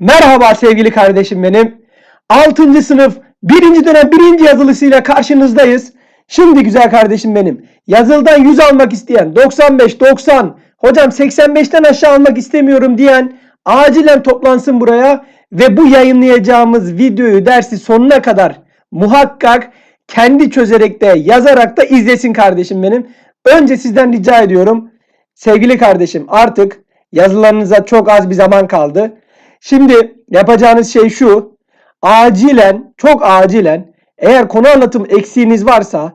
Merhaba sevgili kardeşim benim. 6. sınıf 1. dönem 1. yazılısıyla karşınızdayız. Şimdi güzel kardeşim benim. Yazıldan 100 almak isteyen 95 90 hocam 85'ten aşağı almak istemiyorum diyen acilen toplansın buraya ve bu yayınlayacağımız videoyu dersi sonuna kadar muhakkak kendi çözerek de yazarak da izlesin kardeşim benim. Önce sizden rica ediyorum. Sevgili kardeşim artık yazılarınıza çok az bir zaman kaldı. Şimdi yapacağınız şey şu. Acilen, çok acilen eğer konu anlatım eksiğiniz varsa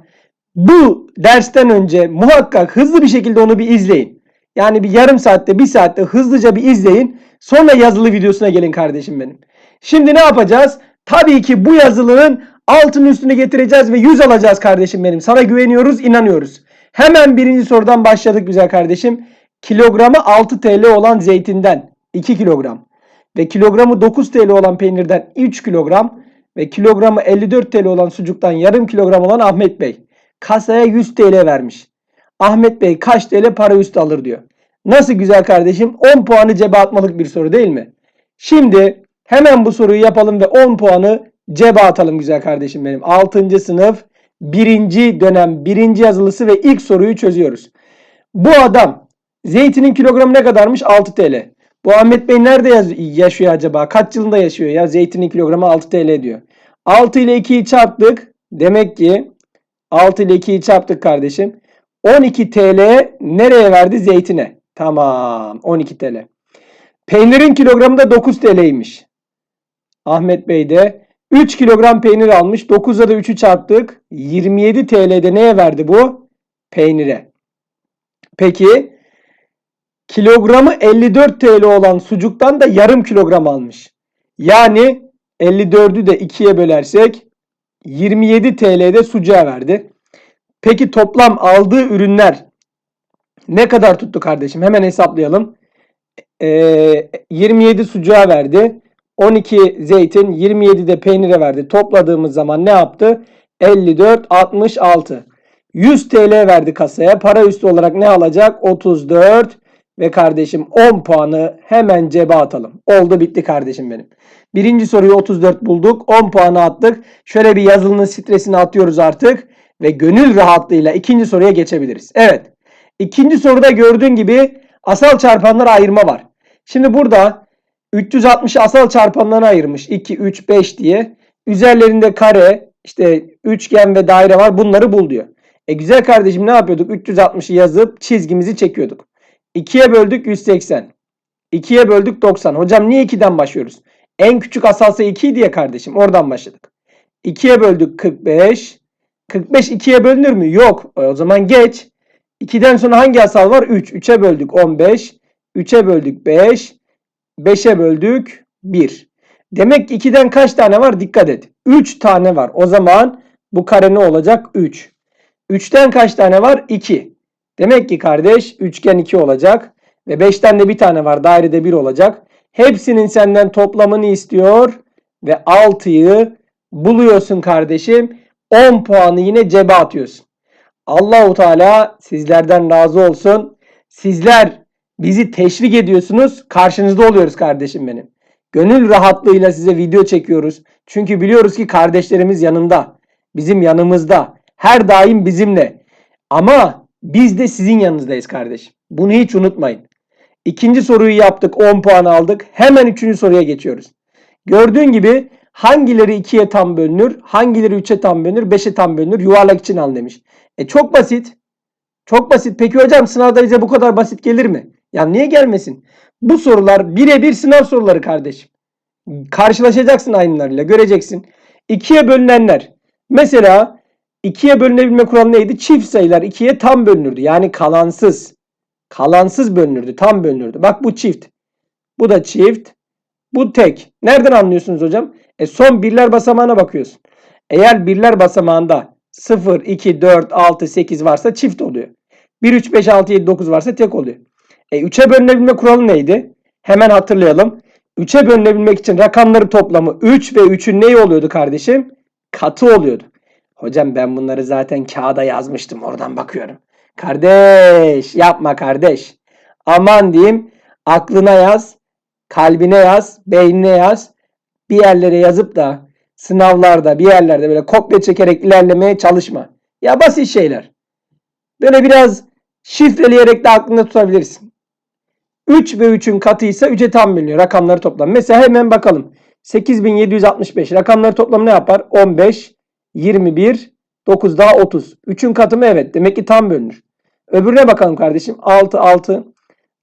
bu dersten önce muhakkak hızlı bir şekilde onu bir izleyin. Yani bir yarım saatte, bir saatte hızlıca bir izleyin. Sonra yazılı videosuna gelin kardeşim benim. Şimdi ne yapacağız? Tabii ki bu yazılının altını üstüne getireceğiz ve 100 alacağız kardeşim benim. Sana güveniyoruz, inanıyoruz. Hemen birinci sorudan başladık güzel kardeşim. Kilogramı 6 TL olan zeytinden 2 kilogram ve kilogramı 9 TL olan peynirden 3 kilogram ve kilogramı 54 TL olan sucuktan yarım kilogram olan Ahmet Bey kasaya 100 TL vermiş. Ahmet Bey kaç TL para üstü alır diyor. Nasıl güzel kardeşim? 10 puanı cebe atmalık bir soru değil mi? Şimdi hemen bu soruyu yapalım ve 10 puanı cebe atalım güzel kardeşim benim. 6. sınıf 1. dönem 1. yazılısı ve ilk soruyu çözüyoruz. Bu adam zeytinin kilogramı ne kadarmış? 6 TL. Bu Ahmet Bey nerede yaşıyor acaba? Kaç yılında yaşıyor ya? Zeytinin kilogramı 6 TL diyor. 6 ile 2'yi çarptık. Demek ki 6 ile 2'yi çarptık kardeşim. 12 TL nereye verdi? Zeytine. Tamam. 12 TL. Peynirin kilogramı da 9 TL'ymiş. Ahmet Bey de 3 kilogram peynir almış. 9'a da 3'ü çarptık. 27 TL'de neye verdi bu? Peynire. Peki kilogramı 54 TL olan sucuktan da yarım kilogram almış. Yani 54'ü de 2'ye bölersek 27 TL'de sucuğa verdi. Peki toplam aldığı ürünler ne kadar tuttu kardeşim? Hemen hesaplayalım. Ee, 27 sucuğa verdi. 12 zeytin, 27 de peynire verdi. Topladığımız zaman ne yaptı? 54, 66. 100 TL verdi kasaya. Para üstü olarak ne alacak? 34 ve kardeşim 10 puanı hemen cebe atalım. Oldu bitti kardeşim benim. Birinci soruyu 34 bulduk. 10 puanı attık. Şöyle bir yazılının stresini atıyoruz artık. Ve gönül rahatlığıyla ikinci soruya geçebiliriz. Evet. İkinci soruda gördüğün gibi asal çarpanlara ayırma var. Şimdi burada 360'ı asal çarpanlarına ayırmış. 2, 3, 5 diye. Üzerlerinde kare, işte üçgen ve daire var. Bunları bul diyor. E güzel kardeşim ne yapıyorduk? 360'ı yazıp çizgimizi çekiyorduk. 2'ye böldük 180. 2'ye böldük 90. Hocam niye 2'den başlıyoruz? En küçük asal sayı 2 diye kardeşim. Oradan başladık. 2'ye böldük 45. 45 2'ye bölünür mü? Yok. E, O zaman geç. 2'den sonra hangi asal var? 3. 3'e böldük 15. 3'e böldük 5. 5'e böldük 1. Demek ki 2'den kaç tane var? Dikkat et. 3 tane var. O zaman bu kare ne olacak? 3. 3'ten kaç tane var? 2. Demek ki kardeş üçgen 2 olacak. Ve 5'ten de bir tane var. Dairede 1 olacak. Hepsinin senden toplamını istiyor. Ve 6'yı buluyorsun kardeşim. 10 puanı yine cebe atıyorsun. Allahu Teala sizlerden razı olsun. Sizler bizi teşvik ediyorsunuz. Karşınızda oluyoruz kardeşim benim. Gönül rahatlığıyla size video çekiyoruz. Çünkü biliyoruz ki kardeşlerimiz yanında. Bizim yanımızda. Her daim bizimle. Ama biz de sizin yanınızdayız kardeşim. Bunu hiç unutmayın. İkinci soruyu yaptık. 10 puan aldık. Hemen üçüncü soruya geçiyoruz. Gördüğün gibi hangileri 2'ye tam bölünür, hangileri 3'e tam bölünür, 5'e tam bölünür yuvarlak için al demiş. E çok basit. Çok basit. Peki hocam sınavda bize bu kadar basit gelir mi? Ya niye gelmesin? Bu sorular birebir sınav soruları kardeşim. Karşılaşacaksın aynılarıyla göreceksin. 2'ye bölünenler. Mesela 2'ye bölünebilme kuralı neydi? Çift sayılar 2'ye tam bölünürdü. Yani kalansız. Kalansız bölünürdü. Tam bölünürdü. Bak bu çift. Bu da çift. Bu tek. Nereden anlıyorsunuz hocam? E son birler basamağına bakıyorsun. Eğer birler basamağında 0, 2, 4, 6, 8 varsa çift oluyor. 1, 3, 5, 6, 7, 9 varsa tek oluyor. E 3'e bölünebilme kuralı neydi? Hemen hatırlayalım. 3'e bölünebilmek için rakamları toplamı 3 ve 3'ün neyi oluyordu kardeşim? Katı oluyordu. Hocam ben bunları zaten kağıda yazmıştım. Oradan bakıyorum. Kardeş yapma kardeş. Aman diyeyim aklına yaz. kalbine yaz, beynine yaz. Bir yerlere yazıp da sınavlarda bir yerlerde böyle kopya çekerek ilerlemeye çalışma. Ya basit şeyler. Böyle biraz şifreleyerek de aklında tutabilirsin. 3 ve 3'ün katı ise 3'e tam bölünüyor rakamları toplam. Mesela hemen bakalım. 8765 rakamları toplamı ne yapar? 15, 21, 9 daha 30. 3'ün katı mı? Evet. Demek ki tam bölünür. Öbürüne bakalım kardeşim. 6, 6,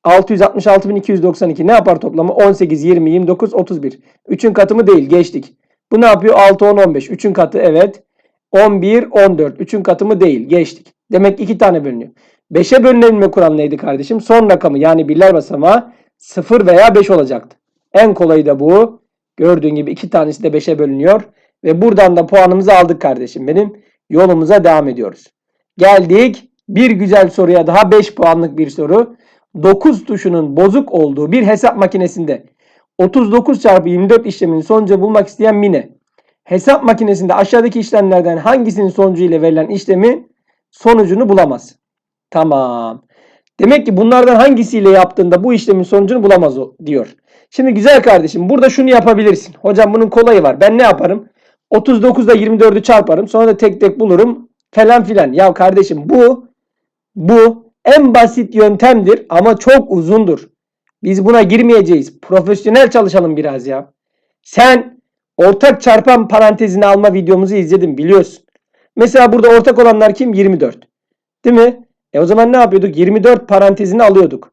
666.292 ne yapar toplamı? 18, 20, 29, 31. 3'ün katı mı? Değil. Geçtik. Bu ne yapıyor? 6, 10, 15. 3'ün katı evet. 11, 14. 3'ün katı mı? Değil. Geçtik. Demek ki 2 tane bölünüyor. 5'e bölünebilme kuralı neydi kardeşim? Son rakamı yani birler basamağı 0 veya 5 olacaktı. En kolayı da bu. Gördüğün gibi iki tanesi de 5'e bölünüyor. Ve buradan da puanımızı aldık kardeşim benim. Yolumuza devam ediyoruz. Geldik bir güzel soruya daha 5 puanlık bir soru. 9 tuşunun bozuk olduğu bir hesap makinesinde 39 çarpı 24 işleminin sonucu bulmak isteyen Mine. Hesap makinesinde aşağıdaki işlemlerden hangisinin sonucu ile verilen işlemin sonucunu bulamaz. Tamam. Demek ki bunlardan hangisiyle yaptığında bu işlemin sonucunu bulamaz diyor. Şimdi güzel kardeşim burada şunu yapabilirsin. Hocam bunun kolayı var. Ben ne yaparım? 39'da 24'ü çarparım. Sonra da tek tek bulurum. Falan filan. Ya kardeşim bu bu en basit yöntemdir ama çok uzundur. Biz buna girmeyeceğiz. Profesyonel çalışalım biraz ya. Sen ortak çarpan parantezini alma videomuzu izledin biliyorsun. Mesela burada ortak olanlar kim? 24. Değil mi? E o zaman ne yapıyorduk? 24 parantezini alıyorduk.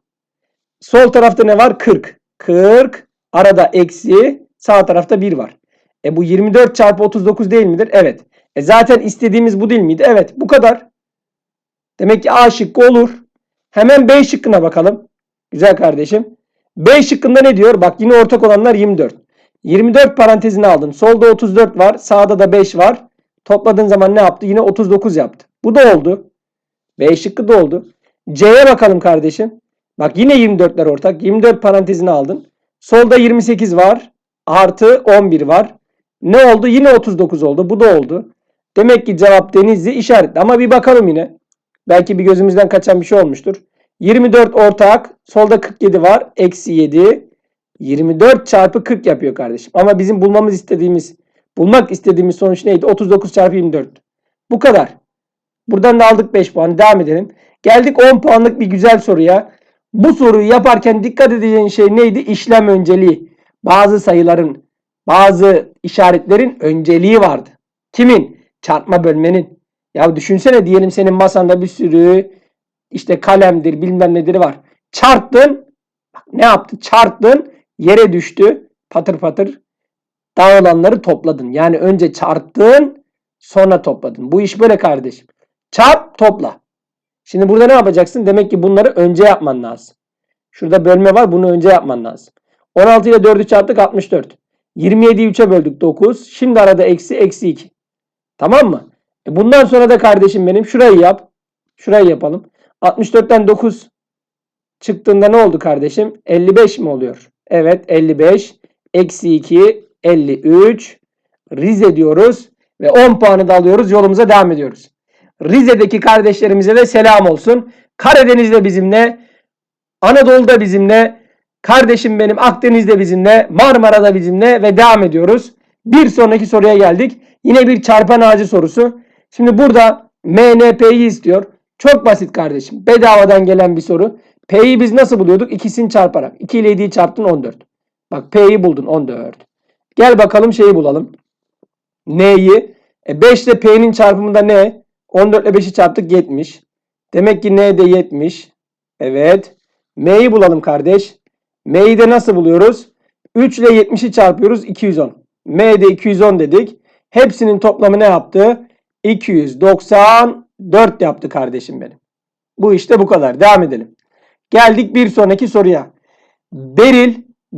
Sol tarafta ne var? 40. 40. Arada eksi. Sağ tarafta 1 var. E bu 24 çarpı 39 değil midir? Evet. E zaten istediğimiz bu değil miydi? Evet. Bu kadar. Demek ki A şıkkı olur. Hemen B şıkkına bakalım. Güzel kardeşim. B şıkkında ne diyor? Bak yine ortak olanlar 24. 24 parantezini aldın. Solda 34 var. Sağda da 5 var. Topladığın zaman ne yaptı? Yine 39 yaptı. Bu da oldu. B şıkkı da oldu. C'ye bakalım kardeşim. Bak yine 24'ler ortak. 24 parantezini aldın. Solda 28 var. Artı 11 var. Ne oldu? Yine 39 oldu. Bu da oldu. Demek ki cevap Denizli işaretli. Ama bir bakalım yine. Belki bir gözümüzden kaçan bir şey olmuştur. 24 ortak. Solda 47 var. Eksi 7. 24 çarpı 40 yapıyor kardeşim. Ama bizim bulmamız istediğimiz, bulmak istediğimiz sonuç neydi? 39 çarpı 24. Bu kadar. Buradan da aldık 5 puan. Devam edelim. Geldik 10 puanlık bir güzel soruya. Bu soruyu yaparken dikkat edeceğin şey neydi? İşlem önceliği. Bazı sayıların, bazı işaretlerin önceliği vardı. Kimin? Çarpma bölmenin. Ya düşünsene diyelim senin masanda bir sürü işte kalemdir bilmem nedir var. Çarptın. Bak ne yaptı? Çarptın. Yere düştü. Patır patır. Dağılanları topladın. Yani önce çarptın sonra topladın. Bu iş böyle kardeşim. Çarp topla. Şimdi burada ne yapacaksın? Demek ki bunları önce yapman lazım. Şurada bölme var. Bunu önce yapman lazım. 16 ile 4'ü çarptık 64. 27'yi 3'e böldük 9. Şimdi arada eksi eksi 2. Tamam mı? E bundan sonra da kardeşim benim şurayı yap. Şurayı yapalım. 64'ten 9 çıktığında ne oldu kardeşim? 55 mi oluyor? Evet 55. Eksi 2 53. Rize diyoruz. Ve 10 puanı da alıyoruz. Yolumuza devam ediyoruz. Rize'deki kardeşlerimize de selam olsun. Karadeniz'de bizimle. Anadolu'da bizimle. Kardeşim benim Akdeniz'de bizimle. Marmara'da bizimle. Ve devam ediyoruz. Bir sonraki soruya geldik. Yine bir çarpan ağacı sorusu. Şimdi burada MNP'yi istiyor. Çok basit kardeşim. Bedavadan gelen bir soru. P'yi biz nasıl buluyorduk? İkisini çarparak. 2 ile 7'yi çarptın 14. Bak P'yi buldun 14. Gel bakalım şeyi bulalım. N'yi. E 5 ile P'nin çarpımında ne? 14 ile 5'i çarptık 70. Demek ki N de 70. Evet. M'yi bulalım kardeş. M'yi de nasıl buluyoruz? 3 ile 70'i çarpıyoruz 210. M'de 210 dedik. Hepsinin toplamı ne yaptı? 294 yaptı kardeşim benim. Bu işte bu kadar. Devam edelim. Geldik bir sonraki soruya. Beril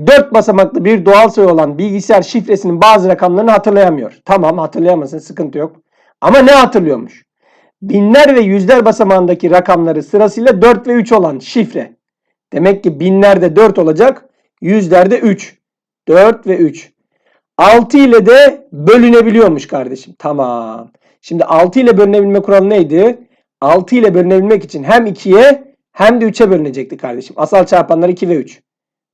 4 basamaklı bir doğal sayı olan bilgisayar şifresinin bazı rakamlarını hatırlayamıyor. Tamam hatırlayamasın sıkıntı yok. Ama ne hatırlıyormuş? Binler ve yüzler basamağındaki rakamları sırasıyla 4 ve 3 olan şifre. Demek ki binlerde 4 olacak, yüzlerde 3. 4 ve 3. 6 ile de bölünebiliyormuş kardeşim. Tamam. Şimdi 6 ile bölünebilme kuralı neydi? 6 ile bölünebilmek için hem 2'ye hem de 3'e bölünecekti kardeşim. Asal çarpanlar 2 ve 3.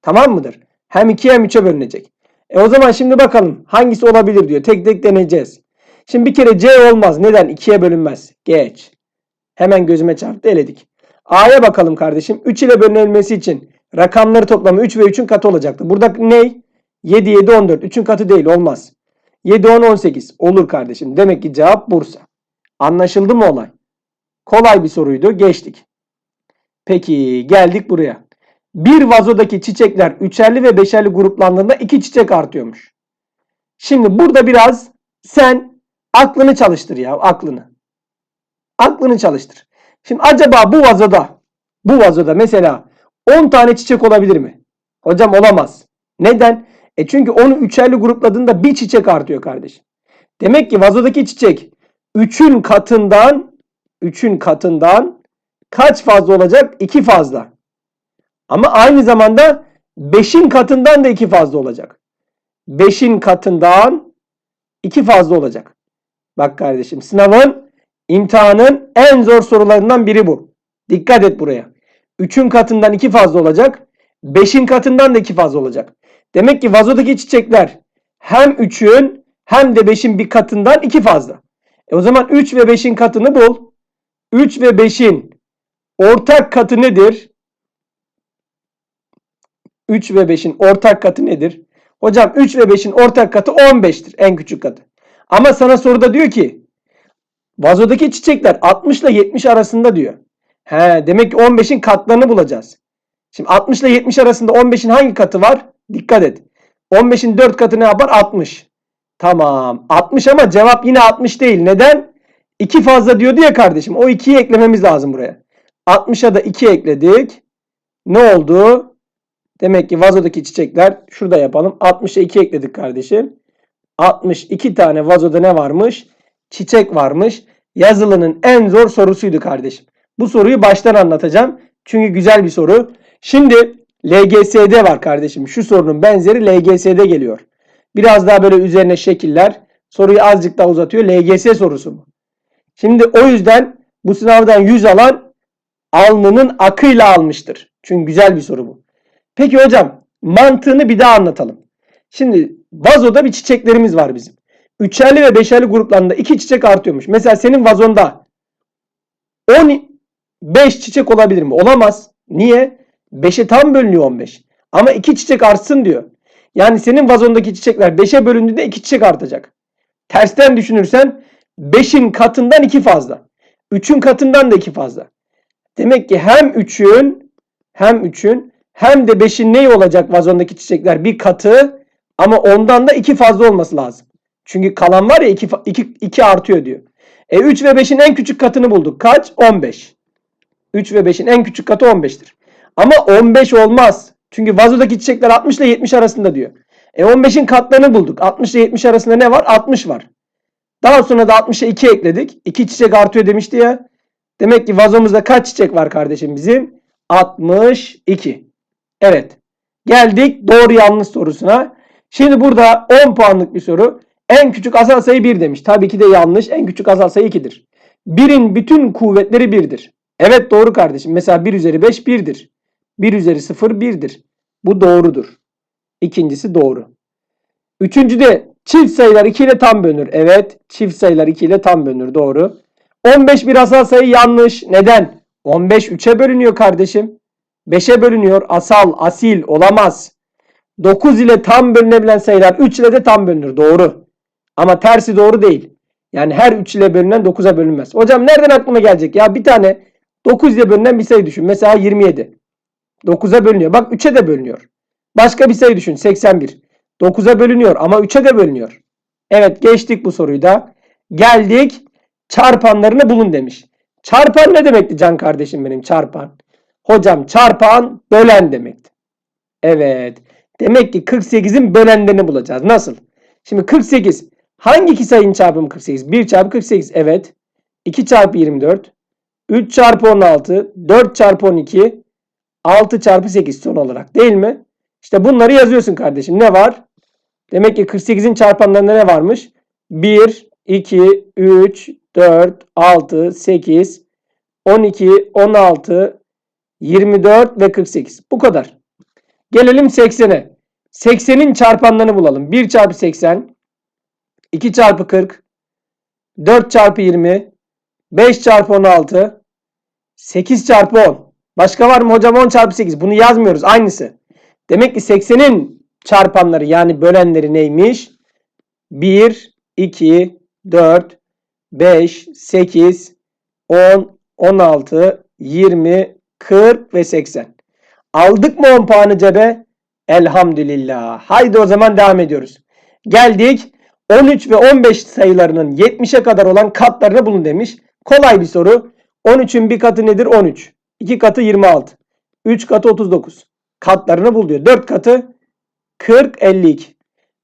Tamam mıdır? Hem 2'ye hem 3'e bölünecek. E o zaman şimdi bakalım hangisi olabilir diyor. Tek tek deneyeceğiz. Şimdi bir kere C olmaz. Neden? 2'ye bölünmez. Geç. Hemen gözüme çarptı eledik. A'ya bakalım kardeşim. 3 ile bölünmesi için rakamları toplamı 3 ve 3'ün katı olacaktı. Burada ne? 7, 7, 14. 3'ün katı değil. Olmaz. 7, 10, 18. Olur kardeşim. Demek ki cevap Bursa. Anlaşıldı mı olay? Kolay bir soruydu. Geçtik. Peki geldik buraya. Bir vazodaki çiçekler üçerli ve beşerli gruplandığında iki çiçek artıyormuş. Şimdi burada biraz sen aklını çalıştır ya aklını. Aklını çalıştır. Şimdi acaba bu vazoda bu vazoda mesela 10 tane çiçek olabilir mi? Hocam olamaz. Neden? E çünkü onu üçerli grupladığında bir çiçek artıyor kardeşim. Demek ki vazodaki çiçek 3'ün katından 3'ün katından kaç fazla olacak? 2 fazla. Ama aynı zamanda 5'in katından da 2 fazla olacak. 5'in katından 2 fazla olacak. Bak kardeşim sınavın imtihanın en zor sorularından biri bu. Dikkat et buraya. 3'ün katından 2 fazla olacak. 5'in katından da 2 fazla olacak. Demek ki vazodaki çiçekler hem 3'ün hem de 5'in bir katından 2 fazla. E o zaman 3 ve 5'in katını bul. 3 ve 5'in ortak katı nedir? 3 ve 5'in ortak katı nedir? Hocam 3 ve 5'in ortak katı 15'tir. En küçük katı. Ama sana soruda diyor ki vazodaki çiçekler 60 ile 70 arasında diyor. He, demek ki 15'in katlarını bulacağız. Şimdi 60 ile 70 arasında 15'in hangi katı var? Dikkat et. 15'in 4 katı ne yapar? 60. Tamam. 60 ama cevap yine 60 değil. Neden? 2 fazla diyordu ya kardeşim. O 2'yi eklememiz lazım buraya. 60'a da 2 ekledik. Ne oldu? Demek ki vazodaki çiçekler şurada yapalım. 60'a 2 ekledik kardeşim. 62 tane vazoda ne varmış? Çiçek varmış. Yazılının en zor sorusuydu kardeşim. Bu soruyu baştan anlatacağım. Çünkü güzel bir soru. Şimdi LGS'de var kardeşim. Şu sorunun benzeri LGS'de geliyor. Biraz daha böyle üzerine şekiller. Soruyu azıcık daha uzatıyor. LGS sorusu mu? Şimdi o yüzden bu sınavdan 100 alan alnının akıyla almıştır. Çünkü güzel bir soru bu. Peki hocam mantığını bir daha anlatalım. Şimdi vazoda bir çiçeklerimiz var bizim. Üçerli ve beşerli gruplarında iki çiçek artıyormuş. Mesela senin vazonda 15 çiçek olabilir mi? Olamaz. Niye? 5'e tam bölünüyor 15. Ama iki çiçek artsın diyor. Yani senin vazondaki çiçekler 5'e bölündüğünde iki çiçek artacak. Tersten düşünürsen 5'in katından 2 fazla. 3'ün katından da 2 fazla. Demek ki hem 3'ün hem 3'ün hem de 5'in neyi olacak vazondaki çiçekler? Bir katı ama ondan da 2 fazla olması lazım. Çünkü kalan var ya 2, 2, 2 artıyor diyor. E 3 ve 5'in en küçük katını bulduk. Kaç? 15. 3 ve 5'in en küçük katı 15'tir. Ama 15 olmaz. Çünkü vazodaki çiçekler 60 ile 70 arasında diyor. E 15'in katlarını bulduk. 60 ile 70 arasında ne var? 60 var. Daha sonra da 60'a 2 ekledik. 2 çiçek artıyor demişti ya. Demek ki vazomuzda kaç çiçek var kardeşim bizim? 62. Evet. Geldik doğru yanlış sorusuna. Şimdi burada 10 puanlık bir soru. En küçük asal sayı 1 demiş. Tabii ki de yanlış. En küçük asal sayı 2'dir. 1'in bütün kuvvetleri 1'dir. Evet doğru kardeşim. Mesela 1 üzeri 5 1'dir. 1 üzeri 0 1'dir. Bu doğrudur. İkincisi doğru. Üçüncü de çift sayılar 2 ile tam bölünür. Evet çift sayılar 2 ile tam bölünür. Doğru. 15 bir asal sayı yanlış. Neden? 15 3'e bölünüyor kardeşim. 5'e bölünüyor. Asal, asil olamaz. 9 ile tam bölünebilen sayılar 3 ile de tam bölünür. Doğru. Ama tersi doğru değil. Yani her 3 ile bölünen 9'a bölünmez. Hocam nereden aklıma gelecek? Ya bir tane 9 ile bölünen bir sayı düşün. Mesela 27. 9'a bölünüyor. Bak 3'e de bölünüyor. Başka bir sayı düşün. 81. 9'a bölünüyor ama 3'e de bölünüyor. Evet geçtik bu soruyu da. Geldik çarpanlarını bulun demiş. Çarpan ne demekti can kardeşim benim çarpan? Hocam çarpan bölen demekti. Evet. Demek ki 48'in bölenlerini bulacağız. Nasıl? Şimdi 48. Hangi iki sayının çarpımı 48? 1 çarpı 48. Evet. 2 çarpı 24. 3 çarpı 16. 4 çarpı 12. 6 çarpı 8 son olarak. Değil mi? İşte bunları yazıyorsun kardeşim. Ne var? Demek ki 48'in çarpanlarında ne varmış? 1, 2, 3, 4, 6, 8, 12, 16, 24 ve 48. Bu kadar. Gelelim 80'e. 80'in çarpanlarını bulalım. 1 çarpı 80, 2 çarpı 40, 4 çarpı 20, 5 çarpı 16, 8 çarpı 10. Başka var mı hocam 10 çarpı 8? Bunu yazmıyoruz aynısı. Demek ki 80'in çarpanları yani bölenleri neymiş? 1, 2, 4, 5, 8, 10, 16, 20, 40 ve 80. Aldık mı 10 puanı cebe? Elhamdülillah. Haydi o zaman devam ediyoruz. Geldik 13 ve 15 sayılarının 70'e kadar olan katlarını bulun demiş. Kolay bir soru. 13'ün bir katı nedir? 13. 2 katı 26. 3 katı 39. Katlarını bul diyor. 4 katı 40, 52.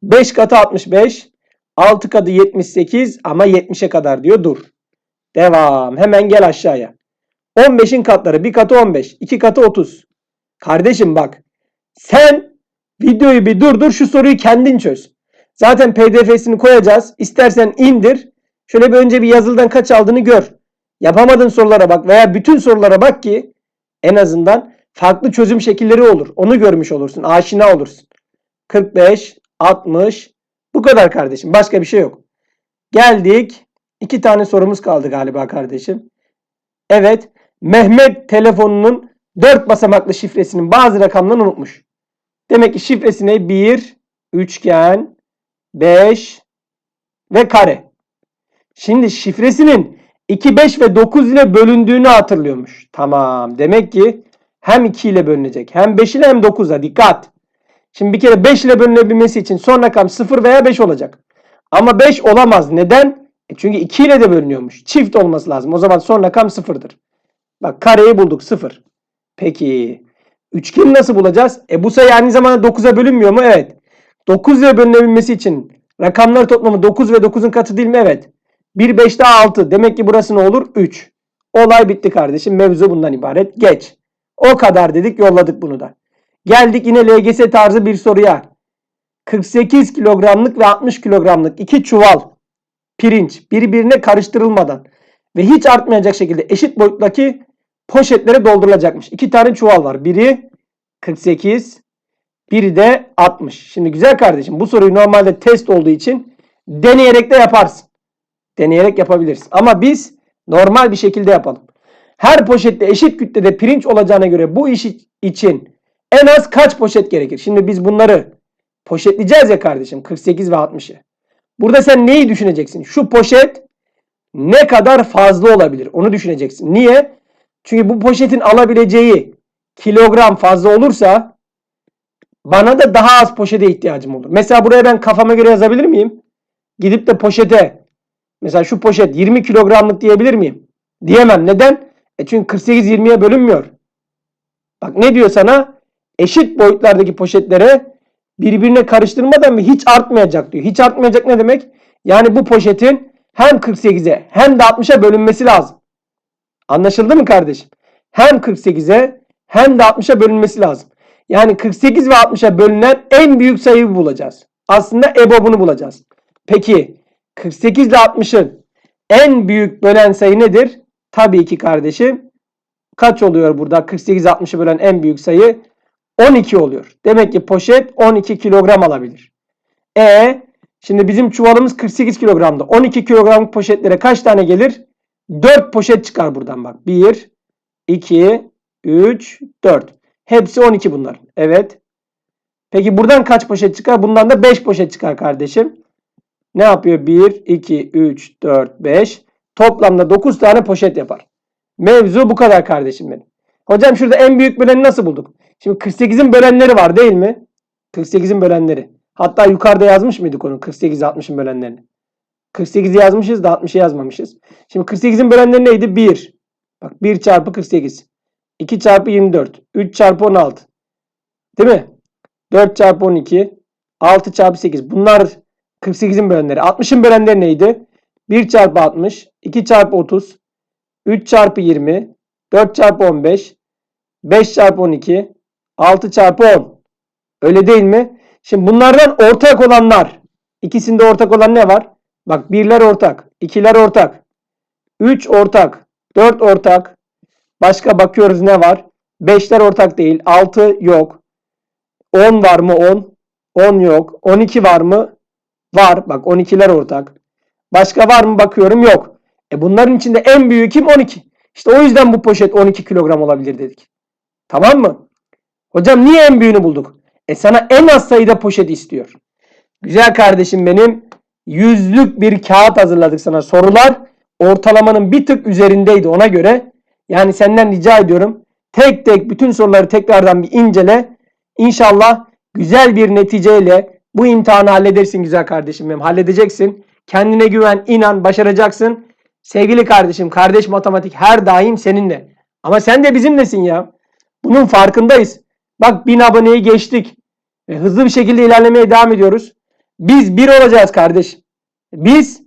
5 katı 65. 6 katı 78 ama 70'e kadar diyor. Dur. Devam. Hemen gel aşağıya. 15'in katları. Bir katı 15. 2 katı 30. Kardeşim bak. Sen videoyu bir durdur şu soruyu kendin çöz. Zaten pdf'sini koyacağız. İstersen indir. Şöyle bir önce bir yazılıdan kaç aldığını gör. Yapamadığın sorulara bak veya bütün sorulara bak ki en azından farklı çözüm şekilleri olur. Onu görmüş olursun. Aşina olursun. 45, 60. Bu kadar kardeşim. Başka bir şey yok. Geldik. İki tane sorumuz kaldı galiba kardeşim. Evet. Mehmet telefonunun 4 basamaklı şifresinin bazı rakamlarını unutmuş. Demek ki şifresine 1, üçgen, 5 ve kare. Şimdi şifresinin 2, 5 ve 9 ile bölündüğünü hatırlıyormuş. Tamam. Demek ki hem 2 ile bölünecek hem 5 ile hem 9'a dikkat. Şimdi bir kere 5 ile bölünebilmesi için son rakam 0 veya 5 olacak. Ama 5 olamaz. Neden? E çünkü 2 ile de bölünüyormuş. Çift olması lazım. O zaman son rakam 0'dır. Bak kareyi bulduk 0. Peki üçgeni nasıl bulacağız? E bu sayı aynı zamanda 9'a bölünmüyor mu? Evet. 9 ile bölünebilmesi için rakamlar toplamı 9 ve 9'un katı değil mi? Evet. 1 5 daha 6. Demek ki burası ne olur? 3. Olay bitti kardeşim. Mevzu bundan ibaret. Geç. O kadar dedik yolladık bunu da. Geldik yine LGS tarzı bir soruya. 48 kilogramlık ve 60 kilogramlık iki çuval pirinç birbirine karıştırılmadan ve hiç artmayacak şekilde eşit boyuttaki poşetlere doldurulacakmış. İki tane çuval var. Biri 48, biri de 60. Şimdi güzel kardeşim bu soruyu normalde test olduğu için deneyerek de yaparsın. Deneyerek yapabilirsin. Ama biz normal bir şekilde yapalım. Her poşette eşit kütlede pirinç olacağına göre bu iş için en az kaç poşet gerekir? Şimdi biz bunları poşetleyeceğiz ya kardeşim 48 ve 60'ı. Burada sen neyi düşüneceksin? Şu poşet ne kadar fazla olabilir? Onu düşüneceksin. Niye? Çünkü bu poşetin alabileceği kilogram fazla olursa bana da daha az poşete ihtiyacım olur. Mesela buraya ben kafama göre yazabilir miyim? Gidip de poşete mesela şu poşet 20 kilogramlık diyebilir miyim? Diyemem. Neden? E çünkü 48 20'ye bölünmüyor. Bak ne diyor sana? Eşit boyutlardaki poşetlere birbirine karıştırmadan ve hiç artmayacak diyor. Hiç artmayacak ne demek? Yani bu poşetin hem 48'e hem de 60'a bölünmesi lazım. Anlaşıldı mı kardeşim? Hem 48'e hem de 60'a bölünmesi lazım. Yani 48 ve 60'a bölünen en büyük sayıyı bulacağız. Aslında EBOB'unu bulacağız. Peki 48 ile 60'ın en büyük bölen sayı nedir? Tabii ki kardeşim. Kaç oluyor burada? 48 60'ı bölen en büyük sayı 12 oluyor. Demek ki poşet 12 kilogram alabilir. E şimdi bizim çuvalımız 48 kilogramda. 12 kilogramlık poşetlere kaç tane gelir? 4 poşet çıkar buradan bak. 1, 2, 3, 4. Hepsi 12 bunlar. Evet. Peki buradan kaç poşet çıkar? Bundan da 5 poşet çıkar kardeşim. Ne yapıyor? 1, 2, 3, 4, 5. Toplamda 9 tane poşet yapar. Mevzu bu kadar kardeşim benim. Hocam şurada en büyük böleni nasıl bulduk? Şimdi 48'in bölenleri var değil mi? 48'in bölenleri. Hatta yukarıda yazmış mıydık onu? 48 60'ın bölenlerini. 48'i yazmışız da 60'ı yazmamışız. Şimdi 48'in bölenleri neydi? 1. Bak 1 çarpı 48. 2 çarpı 24. 3 çarpı 16. Değil mi? 4 çarpı 12. 6 çarpı 8. Bunlar 48'in bölenleri. 60'ın bölenleri neydi? 1 çarpı 60. 2 çarpı 30. 3 çarpı 20. 4 çarpı 15. 5 çarpı 12. 6 çarpı 10. Öyle değil mi? Şimdi bunlardan ortak olanlar. İkisinde ortak olan ne var? Bak birler ortak. ikiler ortak. 3 ortak. 4 ortak. Başka bakıyoruz ne var? 5'ler ortak değil. 6 yok. 10 var mı 10? 10 yok. 12 var mı? Var. Bak 12'ler ortak. Başka var mı bakıyorum yok. E bunların içinde en büyüğü kim? 12. İşte o yüzden bu poşet 12 kilogram olabilir dedik. Tamam mı? Hocam niye en büyüğünü bulduk? E sana en az sayıda poşet istiyor. Güzel kardeşim benim. Yüzlük bir kağıt hazırladık sana. Sorular ortalamanın bir tık üzerindeydi ona göre. Yani senden rica ediyorum. Tek tek bütün soruları tekrardan bir incele. İnşallah güzel bir neticeyle bu imtihanı halledersin güzel kardeşim benim. Halledeceksin. Kendine güven, inan, başaracaksın. Sevgili kardeşim, kardeş matematik her daim seninle. Ama sen de bizimlesin ya. Bunun farkındayız. Bak bin aboneyi geçtik. Ve hızlı bir şekilde ilerlemeye devam ediyoruz. Biz bir olacağız kardeş. Biz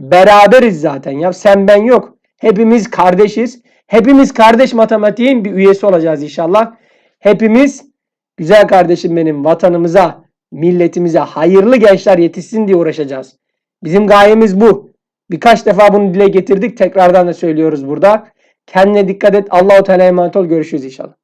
beraberiz zaten ya. Sen ben yok. Hepimiz kardeşiz. Hepimiz kardeş matematiğin bir üyesi olacağız inşallah. Hepimiz güzel kardeşim benim vatanımıza, milletimize hayırlı gençler yetişsin diye uğraşacağız. Bizim gayemiz bu. Birkaç defa bunu dile getirdik. Tekrardan da söylüyoruz burada. Kendine dikkat et. Allahu Teala emanet ol. Görüşürüz inşallah.